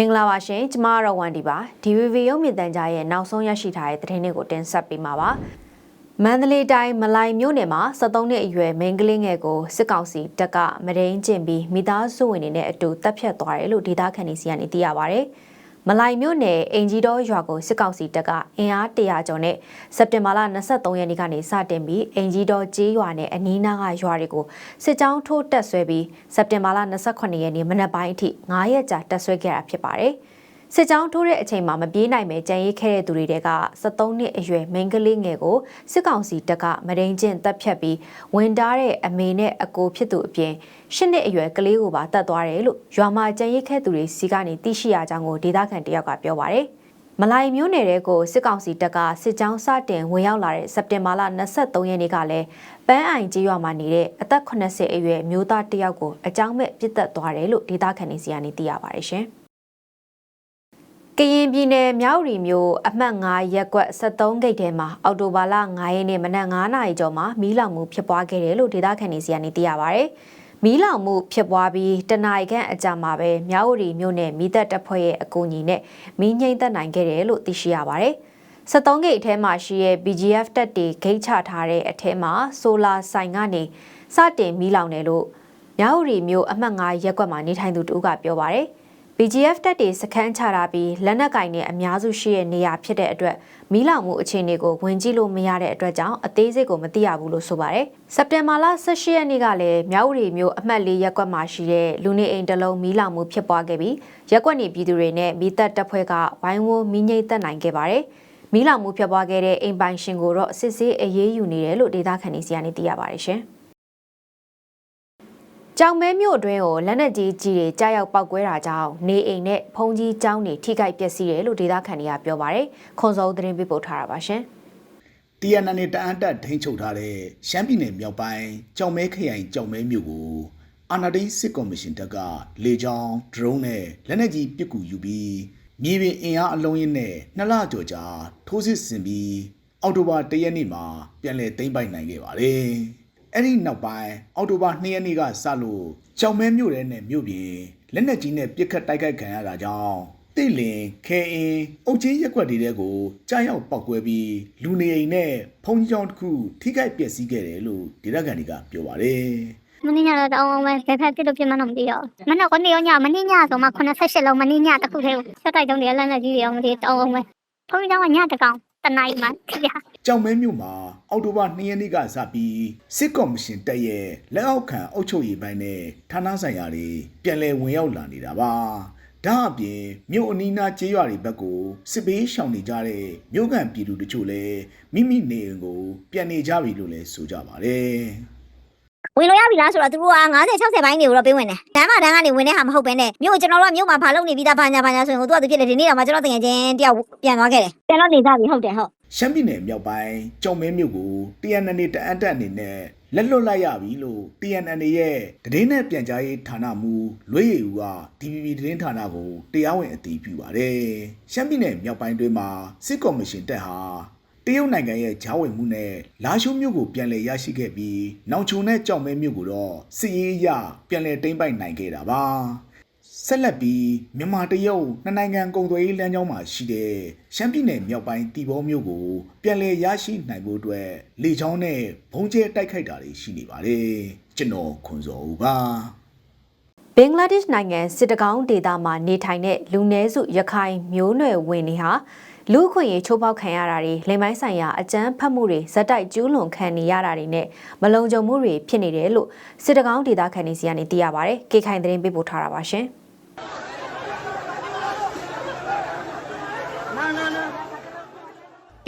မင်္ဂလာပါရှင်ကျမကတော့ဝန်ဒီပါ DVV ရုပ်မြင်သံကြားရဲ့နောက်ဆုံးရရှိထားတဲ့သတင်းတွေကိုတင်ဆက်ပေးမှာပါမန္တလေးတိုင်းမလိုင်မြို့နယ်မှာ73နှစ်အရွယ်မိန်းကလေးငယ်ကိုစစ်ကောင်စီတပ်ကမဒိန်ကျင့်ပြီးမိသားစုဝင်တွေနဲ့အတူတပ်ဖြတ်သွားတယ်လို့ဒေသခံတွေစီကနေသိရပါဗျ။ မလိုင်မြို့နယ်အင်ဂျီတော်ရွာကိုစစ်ကောင်စီတပ်ကအင်အား100ကျော်နဲ့စက်တင်ဘာလ23ရက်နေ့ကနေစတင်ပြီးအင်ဂျီတော်ကျေးရွာနဲ့အနီးနားကရွာတွေကိုစစ်ကြောင်းထိုးတက်ဆွဲပြီးစက်တင်ဘာလ28ရက်နေ့မနက်ပိုင်းအထိ9ရက်ကြာတက်ဆွဲခဲ့တာဖြစ်ပါတယ်။ စစ်ကြောင်းထိုးတဲ့အချိန်မှာမပြေးနိုင်ပဲကြံရိတ်ခဲ့တဲ့သူတွေတဲက73နှစ်အရွယ်မိန်းကလေးငယ်ကိုစစ်ကောင်စီတပ်ကမဒိန်ကျင့်တပ်ဖြတ်ပြီးဝင်တားတဲ့အမေနဲ့အကိုဖြစ်သူအပြင်ရှစ်နှစ်အရွယ်ကလေးကိုပါတတ်သွားတယ်လို့ရွာမှာကြံရိတ်ခဲ့သူတွေစီကနေသိရှိရကြောင်းကိုဒေသခံတယောက်ကပြောပါတယ်မလိုင်မျိုးနယ်တဲ့ကိုစစ်ကောင်စီတပ်ကစစ်ကြောင်းစတင်ဝင်ရောက်လာတဲ့စက်တင်ဘာလ23ရက်နေ့ကလည်းပန်းအိုင်ကြီးရွာမှာနေတဲ့အသက်80အရွယ်မျိုးသားတယောက်ကိုအကြောင်းမဲ့ပြစ်တက်သွားတယ်လို့ဒေသခံတွေစီကနေသိရပါတယ်ရှင်။ ကရင်ပြည်နယ်မြောက်ရီမြို့အမှတ်9ရပ်ကွက်73ဂိတ်ထဲမှာအော်တိုဘာလ9ရက်နေ့မနက်9နာရီကျော်မှာမီးလောင်မှုဖြစ်ပွားခဲ့တယ်လို့ဒေသခံတွေစီကနေသိရပါဗျ။မီးလောင်မှုဖြစ်ပွားပြီးတနအီခန့်အကြာမှာပဲမြောက်ရီမြို့နယ်မိသက်တပ်ဖွဲ့ရဲ့အကူအညီနဲ့မီးငြိမ့်သက်နိုင်ခဲ့တယ်လို့သိရှိရပါဗျ။73ဂိတ်အထဲမှာရှိရဲ့ BGF တပ်တွေဂိတ်ချထားတဲ့အထဲမှာဆိုလာဆိုင်ကနေစတင်မီးလောင်တယ်လို့မြောက်ရီမြို့အမှတ်9ရပ်ကွက်မှာနေထိုင်သူတူကပြောပါဗျ။ BGF တပ်တွေစခန်းချထားပြီးလက်နက်ကင်တွေအများစုရှိတဲ့နေရာဖြစ်တဲ့အတွက်မီးလောင်မှုအခြေအနေကိုဝင်ကြည့်လို့မရတဲ့အတွက်ကြောင့်အသေးစိတ်ကိုမသိရဘူးလို့ဆိုပါတယ်။စက်တင်ဘာလ18ရက်နေ့ကလည်းမြောက်ရီမြို့အမှတ်၄ရပ်ကွက်မှာရှိတဲ့လူနေအိမ်တစ်လုံးမီးလောင်မှုဖြစ်ပွားခဲ့ပြီးရပ်ကွက်နေပြည်သူတွေနဲ့မိသက်တပ်ဖွဲ့ကဝိုင်းဝန်းမီးငိမ့်သက်နိုင်ခဲ့ပါတယ်။မီးလောင်မှုဖြစ်ပွားခဲ့တဲ့အိမ်ပိုင်ရှင်ကိုတော့စစ်ဆေးအရေးယူနေတယ်လို့ဒေသခံတွေစီကနေသိရပါတယ်ရှင်။ ကြောင်မဲမြို့အတွင်းကိုလက်နက်ကြီးကြီးတွေကြားရောက်ပောက်ကွဲတာကြောင့်နေအိမ်နဲ့ဖုံးကြီးကျောင်းတွေထိခိုက်ပျက်စီးတယ်လို့ဒေသခံတွေကပြောပါတယ်။ခွန်စောသတင်းပေးပို့ထားတာပါရှင်။ TNN နဲ့တအန်တက်ထိန်းချုပ်ထားတဲ့ရှမ်းပြည်နယ်မြောက်ပိုင်းကြောင်မဲခရိုင်ကြောင်မဲမြို့ကိုအာနာဒိစစ်ကော်မရှင်တပ်ကလေကြောင်းဒရုန်းနဲ့လက်နက်ကြီးပစ်ကူယူပြီးမြေပြင်အင်အားအလုံးရင်းနဲ့နှစ်လကျော်ကြာထိုးစစ်ဆင်ပြီးအောက်တိုဘာ၁ရက်နေ့မှာပြန်လည်သိမ်းပိုက်နိုင်ခဲ့ပါတယ်။ အဲ့ဒီနောက်ပိုင်းအောက်တိုဘာ2ရက်နေ့ကစလို့ကြောင်မဲမြို့ရဲနဲ့မြို့ပြင်လက်နက်ကြီးနဲ့ပစ်ခတ်တိုက်ခိုက်ခံရတာကြောင့်တိတ်လင်ခဲအင်းအုတ်ချင်းရက်ွက်တွေကိုကြားရောက်ပောက်ကွဲပြီးလူနေအိမ်နဲ့ဖုံးကြောင်တစ်ခုထိခိုက်ပျက်စီးခဲ့တယ်လို့ဒေသခံတွေကပြောပါတယ်မင်းညတော့တောင်းအောင်ပဲဘယ်ဖက်ပြစ်လို့ပြမတော့မသိတော့မနေ့ကနေရောညမနေ့ညဆိုမှ88လုံးမနေ့ညတစ်ခုတည်းဆက်တိုက်တုံးတယ်လက်နဲ့ကြီးတွေအောင်မသိတောင်းအောင်ပဲဖုန်းကြောင်ကညတကောင် တနိုင်မှထိရကြောင်မဲမြို့မှာအော်တိုဘာ2ရက်နေ့ကစပြီးစစ်ကော်မရှင်တက်ရဲ့လက်အောက်ခံအုပ်ချုပ်ရေးပိုင်းနဲ့ဌာနဆိုင်ရာတွေပြန်လည်ဝင်ရောက်လာနေတာပါဒါအပြင်မြို့အနီးနားကျေးရွာတွေဘက်ကိုစစ်ပေးရှောင်နေကြတဲ့မြို့ကန်ပြည်သူတချို့လည်းမိမိနေအိမ်ကိုပြန်နေကြပြီလို့လည်းဆိုကြပါတယ် ဝင်လို့ရပြီလားဆိုတော့သူတို့က90 60ဘိုင်းတွေကိုတော့ပေးဝင်တယ်။တန်းမတန်းကနေဝင်တဲ့ဟာမဟုတ်ဘဲနဲ့မြို့ကျွန်တော်တို့ကမြို့မှာဘာလုပ်နေပြီးသားဘာညာဘာညာဆိုရင်ဟိုသူကသူဖြစ်တယ်ဒီနေ့တော့မှကျွန်တော်တကယ်ချင်းတယောက်ပြန်သွားခဲ့တယ်။ပြန်တော့နေကြပြီဟုတ်တယ်ဟုတ်။ရှမ်းပြည်နယ်မြောက်ပိုင်းကြောင်မဲမြို့ကို TNN တအန်တက်အနေနဲ့လက်လွတ်လိုက်ရပြီလို့ TNN ရဲ့တည်င်းနဲ့ပြန်ကြားရေးဌာနမှူးလွေးရည်ဦးက DVB တည်င်းဌာနကိုတရားဝင်အတည်ပြုပါတယ်။ရှမ်းပြည်နယ်မြောက်ပိုင်းတွင်မှာစစ်ကော်မရှင်တက်ဟာ တရုတ်နိုင်ငံရဲ့ဂျားဝင်မှုနဲ့လာရှိုးမြို့ကိုပြန်လည်ရရှိခဲ့ပြီးနောင်ချုံနဲ့ကြောင်မဲမြို့ကိုတော့စစ်ရေးအရပြန်လည်တိမ့်ပိုက်နိုင်ခဲ့တာပါဆက်လက်ပြီးမြန်မာတရုတ်နှစ်နိုင်ငံကုန်သွယ်ရေးလမ်းကြောင်းမှာရှိတဲ့ရှမ်းပြည်နယ်မြောက်ပိုင်းတီဘောမြို့ကိုပြန်လည်ရရှိနိုင်ဖို့အတွက်လေကြောင်းနဲ့ဘုံကျဲတိုက်ခိုက်တာတွေရှိနေပါတယ်ကျွန်တော်ခွန်စောဦးပါဘင်္ဂလားဒေ့ရှ်နိုင်ငံစစ်တကောင်းဒေသမှာနေထိုင်တဲ့လူနည်းစုရခိုင်မျိုးနွယ်ဝင်တွေဟာ လူခွင့်ရေးချိုးဖောက်ခံရတာတွေလိမ်မိုင်းဆိုင်ရာအကြမ်းဖက်မှုတွေဇက်တိုက်ကျူးလွန်ခံနေရတာတွေနဲ့မလုံခြုံမှုတွေဖြစ်နေတယ်လို့စစ်တကောင်းဒေသခံတွေစီကနေသိရပါဗျ။ကေခိုင်သတင်းပေးပို့ထားတာပါရှင်။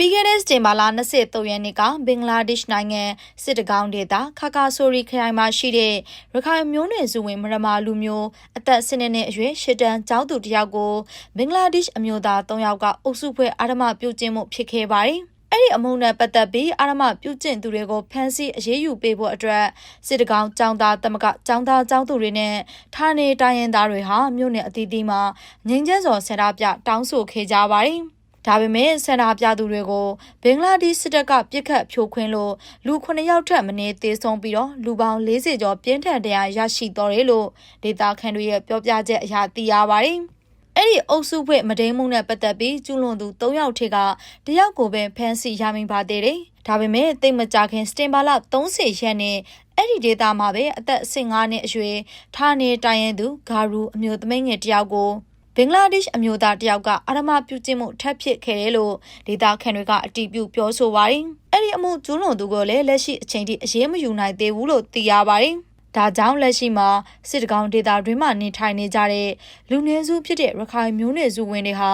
ပြီးခဲ့တဲ့စတင်မာလာ23ရက်နေ့ကဘင်္ဂလားဒေ့ရှ်နိုင်ငံစစ်တကောင်းဒေသခါကာဆိုရီခရိုင်မှာရှိတဲ့ရခိုင်မျိုးနွယ်စုဝင်မရမာလူမျိုးအသက်၁၂နှစ်အရွယ်ရှစ်တန်းကျောင်းသူတယောက်ကိုဘင်္ဂလားဒေ့ရှ်အမျိုးသား၃ယောက်ကအုပ်စုဖွဲ့အာဓမပြုကျင့်မှုဖြစ်ခဲ့ပါတယ်။အဲ့ဒီအမုန်းနဲ့ပတ်သက်ပြီးအာရမပြုကျင့်သူတွေကိုဖမ်းဆီးအရေးယူပေးဖို့အတွက်စစ်တကောင်ចောင်းသားတမကចောင်းသားចောင်းသူတွေနဲ့ဌာနေတိုင်းရင်းသားတွေဟာမြို့နယ်အသီးသီးမှာငင်းကျန်းစော်ဆန္ဒပြတောင်းဆိုခဲ့ကြပါတယ်။ ဒါပေမဲ့ဆန္ဒပြသူတွေကိုဘင်္ဂလားဒေ့ရှ်စစ်တပ်ကပြစ်ခတ်ဖြိုခွင်းလို့လူ9ယောက်ထက်မနည်းသေဆုံးပြီးတော့လူပေါင်း40ကျော်ပြင်းထန်တရားရရှိတော်တယ်လို့ဒေတာခန်တွေရဲ့ပြောပြချက်အရသိရပါတယ်။အဲ့ဒီအုပ်စုဖွဲ့မဒိန်မှုနဲ့ပတ်သက်ပြီးကျူးလွန်သူ၃ယောက်ထက်ကတယောက်ကိုပဲဖမ်းဆီးရမိပါသေးတယ်။ဒါပေမဲ့တိတ်မကြခင်စတင်ဘာလ30ရက်နေ့အဲ့ဒီဒေတာမှာပဲအသက်15နှစ်အရွယ်ဌာနေတိုင်ရင်သူဂါရူအမျိုးသမီးငယ်တယောက်ကို ဘင်္ဂလားဒေ့ရှ်အမျိုးသားတယောက်ကအာရမပြုကျင့်မှုထပ်ဖြစ်ခဲ့တယ်လို့ဒေတာခန်တွေကအတည်ပြုပြောဆိုပါတယ်။အဲ့ဒီအမှုကျူးလွန်သူကိုလည်းလက်ရှိအချိန်ထိအရေးမယူနိုင်သေးဘူးလို့သိရပါတယ်။ဒါကြောင့်လက်ရှိမှာစစ်တကောင်းဒေတာတွင်မှနေထိုင်နေကြတဲ့လူနည်းစုဖြစ်တဲ့ရခိုင်မျိုးနွယ်စုဝင်တွေဟာ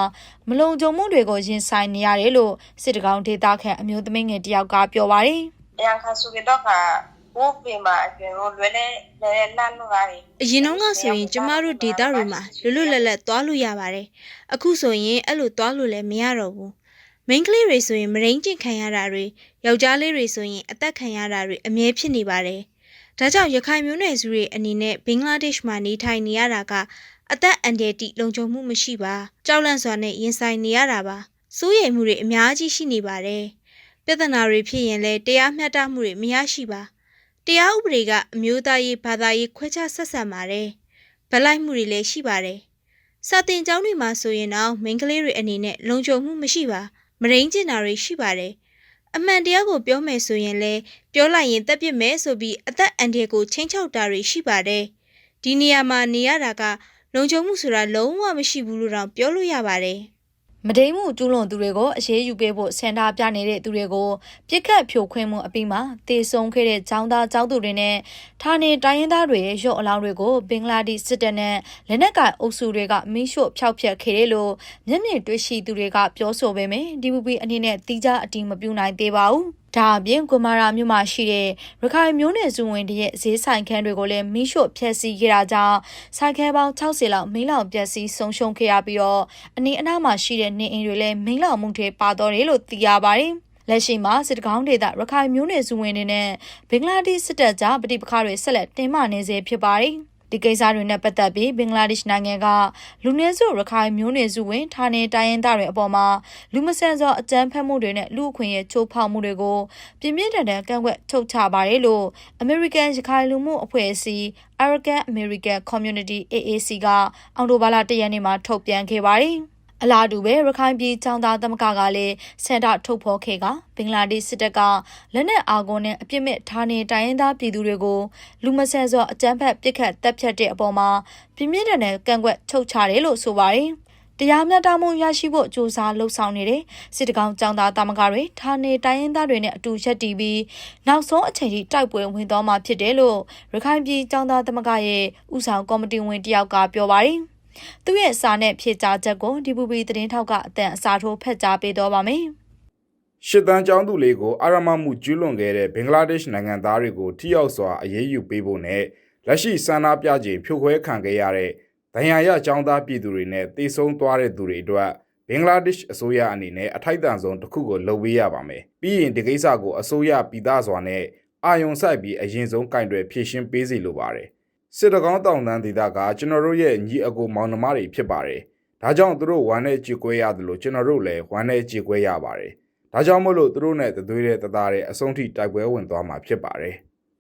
မလုံခြုံမှုတွေကိုရင်ဆိုင်နေရတယ်လို့စစ်တကောင်းဒေတာခန့်အမျိုးသမီးငယ်တယောက်ကပြောပါတယ်ရန်ခါဆိုတော့ ကဘိုးပေမှာကျွန်တော်လွယ်လဲလဲလန့်လို့ရတယ်အရင်တော့ကဆိုရင်ကျမတို့ဒေတာတွေမှာလွတ်လွတ်လပ်လပ်သွားလို့ရပါတယ်။အခုဆိုရင်အဲ့လိုသွားလို့လည်းမရတော့ဘူး။ main ကလေးတွေဆိုရင်မရင်းကျင်ခံရတာတွေယောက်ျားလေးတွေဆိုရင်အသက်ခံရတာတွေအမြဲဖြစ်နေပါတယ်။ဒါကြောင့်ရခိုင်မျိုးနွယ်စုတွေအနေနဲ့ဘင်္ဂလားဒေ့ရှ်မှာနေထိုင်နေရတာကအသက်အန္တရာယ်တိလုံခြုံမှုမရှိပါ။ကြောက်လန့်စွာနဲ့ရင်ဆိုင်နေရတာပါ။စိုးရိမ်မှုတွေအများကြီးရှိနေပါတယ်။ပြဿနာတွေဖြစ်ရင်လည်းတရားမျှတမှုတွေမရရှိပါ။ တရားဥပဒေကအမျိုးသားရေးဘာသာရေးခွဲခြားဆက်ဆံပါတယ်။ဗလိုက်မှုတွေလည်းရှိပါတယ်။စာတင်ကျောင်းတွေမှာဆိုရင်တော့မိန်းကလေးတွေအနေနဲ့လုံခြုံမှုမရှိပါ။မရင်းကျင်တာတွေရှိပါတယ်။အမှန်တရားကိုပြောမယ်ဆိုရင်လည်းပြောလိုက်ရင်တက်ပစ်မယ်ဆိုပြီးအသက်အန္တရာယ်ကိုချင်းချောက်တာတွေရှိပါတယ်။ဒီနေရာမှာနေရတာကလုံခြုံမှုဆိုတာလုံးဝမရှိဘူးလို့တော့ပြောလို့ရပါတယ်။။ မဒိန်မှုကျူးလွန်သူတွေကိုအရေးယူပေးဖို့ဆန္ဒပြနေတဲ့သူတွေကိုပြစ်ခတ်ဖြိုခွင်းမှုအပြီးမှာတေဆုံးခဲ့တဲ့ចောင်းသားចောင်းသူတွေနဲ့ဌာနေတိုင်းရင်းသားတွေရဲ့ရော့အလောင်းတွေကိုဘင်္ဂလားဒေ့ရှ်စစ်တပ်နဲ့လက်နက်ကိုင်အုပ်စုတွေကမိရှို့ဖျောက်ဖျက်ခဲ့တယ်လို့မျက်မြင်တွေ့ရှိသူတွေကပြောဆိုပေမယ့် DVB အနေနဲ့တိကျအတည်မပြုနိုင်သေးပါဘူး။ ဒါအပြင်ကွန်မာရာမြို့မှာရှိတဲ့ရခိုင်မျိုးနယ်စုဝင်တွေရဲ့ဈေးဆိုင်ခန်းတွေကိုလည်းမိရှို့ဖျက်ဆီးခဲ့တာကြောင့်ဆိုင်ခဲပေါင်း60လောက်မိလောင်ပျက်စီးဆုံးရှုံးခဲ့ရပြီးတော့အနီးအနားမှာရှိတဲ့နေအိမ်တွေလည်းမိလောင်မှုတွေပါတော့တယ်လို့သိရပါတယ်။လက်ရှိမှာစစ်တကောင်းဒေသရခိုင်မျိုးနယ်စုဝင်တွေနဲ့ဘင်္ဂလားဒေ့ရှ်စစ်တပ်ကြားပဋိပက္ခတွေဆက်လက်တင်မာနေစေဖြစ်ပါတယ်။ ဒီကိစ္စတွေနဲ့ပတ်သက်ပြီးဘင်္ဂလားဒေ့ရှ်နိုင်ငံကလူနည်းစုရခိုင်မျိုးနွယ်စုဝင်ဌာနေတိုင်းရင်းသားတွေအပေါ်မှာလူမဆန်စွာအကြမ်းဖက်မှုတွေနဲ့လူအခွင့်အရေးချိုးဖောက်မှုတွေကိုပြင်းပြင်းထန်ထန်ကန့်ကွက်ထုတ်ချပါတယ်လို့ American ရခိုင်လူမှုအဖွဲ့အစည်း Arakan American Community AAC ကအောက်တိုဘာလ၁ရက်နေ့မှာထုတ်ပြန်ခဲ့ပါတယ်။ အလားတူပဲရခိုင်ပြည်ချောင်းသားသမဂ္ဂကလည်းစင်တာထုတ်ဖော်ခဲ့ကဘင်္ဂလားဒေ့ရှ်စစ်တပ်ကလက်နက်အာကုန်းနဲ့အပြစ်မဲ့ဌာနေတိုင်းရင်းသားပြည်သူတွေကိုလူမဆန်စွာအကြမ်းဖက်ပစ်ခတ်တပ်ဖြတ်တဲ့အပေါ်မှာပြင်းပြင်းထန်ထန်ကန့်ကွက်ထုတ်ချတယ်လို့ဆိုပါတယ်။တရားမျှတမှုရရှိဖို့ကြိုးစားလှုံ့ဆော်နေတဲ့စစ်တကောင်ចောင်းသားသမဂ္ဂတွေဌာနေတိုင်းရင်းသားတွေနဲ့အတူရက်တီပြီးနောက်ဆုံးအချိန်ထိတိုက်ပွဲဝင်သွားမှာဖြစ်တယ်လို့ရခိုင်ပြည်ចောင်းသားသမဂ္ဂရဲ့ဥဆောင်ကော်မတီဝင်တယောက်ကပြောပါတယ်။ သူ့ရဲ့စာနဲ့ဖြည့်ကြားချက်ကို DPP သတင်းထောက်ကအတန်အစာထိုးဖက်ကြားပေးတော့ပါမယ်။ရှစ်တန်းကျောင်းသူလေးကိုအာရမမှုကျူးလွန်ခဲ့တဲ့ဘင်္ဂလားဒေ့ရှ်နိုင်ငံသားတွေကိုထိရောက်စွာအရေးယူပေးဖို့နဲ့လက်ရှိဆန္ဒပြချိန်ဖြိုခွဲခံခဲ့ရတဲ့ဒဏ်ရာရကျောင်းသားပြည်သူတွေနဲ့တေဆုံးသွားတဲ့သူတွေအတွက်ဘင်္ဂလားဒေ့ရှ်အစိုးရအနေနဲ့အထိုက်တန်ဆုံးတစ်ခုကိုလုပ်ပေးရပါမယ်။ပြီးရင်ဒီကိစ္စကိုအစိုးရပြည်သားစွာနဲ့အာယုံဆိုင်ပြီးအရင်ဆုံးကင်တွယ်ဖြည့်ရှင်းပေးစီလိုပါတယ်။ စစ်တကောင်းတောင်တန်းဒေသကကျွန်တော်တို့ရဲ့ညီအကိုမောင်နှမတွေဖြစ်ပါတယ်။ဒါကြောင့်သူတို့ဝမ်းနဲ့ကြေကွဲရတယ်လို့ကျွန်တော်တို့လည်းဝမ်းနဲ့ကြေကွဲရပါတယ်။ဒါကြောင့်မို့လို့သူတို့နဲ့တသွေးတဲ့တသားတဲ့အဆုံးထိတိုက်ပွဲဝင်သွားမှာဖြစ်ပါတယ်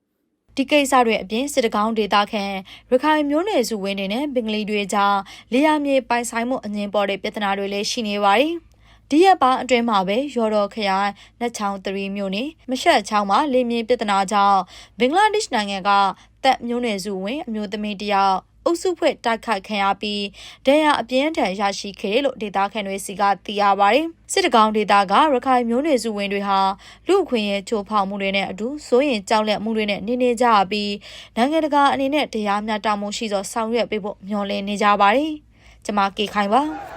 ။ဒီကိစ္စတွေအပြင်စစ်တကောင်းဒေတာခန့်ရခိုင်မျိုးနယ်စုဝင်းတွေနဲ့ဘင်္ဂလီတွေကြားလေယာမြေပိုင်ဆိုင်မှုအငင်းပေါ်တဲ့ပြဿနာတွေလည်းရှိနေပါတယ်။ ဒီရက်ပိုင်းအတွင်းမှာပဲရော်တော်ခရိုင်လက်ချောင်း3မြို့နယ်မရှက်ချောင်းမှာလေမြင်းပြဿနာကြောင့်ဘင်္ဂလားဒေ့ရှ်နိုင်ငံကတပ်မျိုးနယ်စုဝင်အမျိုးသမီးတယောက်အုပ်စုဖွဲ့တိုက်ခိုက်ခံရပြီးဒဏ်ရာအပြင်းထန်ရရှိခဲ့တယ်လို့ဒေတာခန့်တွေစီကသိရပါတယ်။စစ်တကောင်းဒေတာကရခိုင်မျိုးနွယ်စုဝင်တွေဟာလူအခွင့်ရဲ့ချိုးဖောက်မှုတွေနဲ့အတူစိုးရင်ကြောက်လန့်မှုတွေနဲ့နေနေကြပြီးနိုင်ငံတကာအနေနဲ့တရားမျှတမှုရှိသောဆောင်ရွက်ပေးဖို့မျှော်လင့်နေကြပါတယ်။ကျွန်မကေခိုင်ပါ။